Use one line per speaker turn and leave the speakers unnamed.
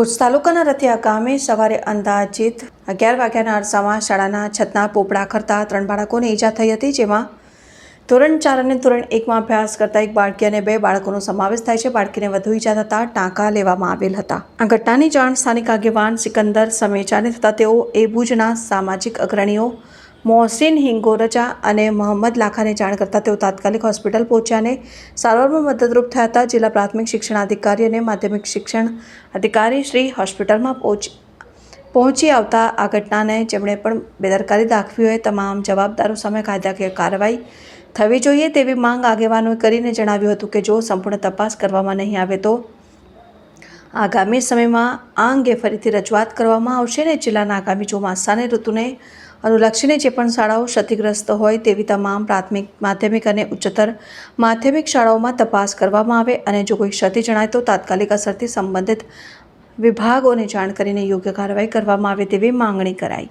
ભુજ તાલુકાના રથિયા ગામે સવારે અંદાજિત અગિયાર વાગ્યાના અરસામાં શાળાના છતના પોપડા કરતા ત્રણ બાળકોને ઈજા થઈ હતી, જેમાં ધોરણ ચાર અને ધોરણ એકમાં અભ્યાસ કરતા એક બાળકી અને બે બાળકોનો સમાવેશ થાય છે. બાળકીને વધુ ઈજા થતાં ટાંકા લેવામાં આવેલ હતા. આ ઘટનાની જાણ સ્થાનિક આગેવાન સિકંદર સમેચાને થતાં તેઓ એ ભુજના સામાજિક અગ્રણીઓ મોહસિન હિંગોરજા અને મોહમ્મદ લાખાને જાણ કરતાં તેઓ તાત્કાલિક હોસ્પિટલ પહોંચ્યા અને સારવારમાં મદદરૂપ થયા હતા. જિલ્લા પ્રાથમિક શિક્ષણ અધિકારી અને માધ્યમિક શિક્ષણ અધિકારી શ્રી હોસ્પિટલમાં પહોંચી પહોંચી આવતા આ ઘટનાને જેમણે પણ બેદરકારી દાખવી હોય, તમામ જવાબદારો સામે કાયદાકીય કાર્યવાહી થવી જોઈએ તેવી માંગ આગેવાનોએ કરીને જણાવ્યું હતું કે જો સંપૂર્ણ તપાસ કરવામાં નહીં આવે તો આગામી સમયમાં આ અંગે ફરીથી રજૂઆત કરવામાં આવશે અને જિલ્લાના આગામી ચોમાસાની ઋતુને અનુલક્ષીને જે પણ શાળાઓ ક્ષતિગ્રસ્ત હોય તેવી તમામ પ્રાથમિક, માધ્યમિક અને ઉચ્ચતર માધ્યમિક શાળાઓમાં તપાસ કરવામાં આવે અને જો કોઈ ક્ષતિ જણાય તો તાત્કાલિક અસરથી સંબંધિત વિભાગોને જાણ કરીને યોગ્ય કાર્યવાહી કરવામાં આવે તેવી માંગણી કરાઈ.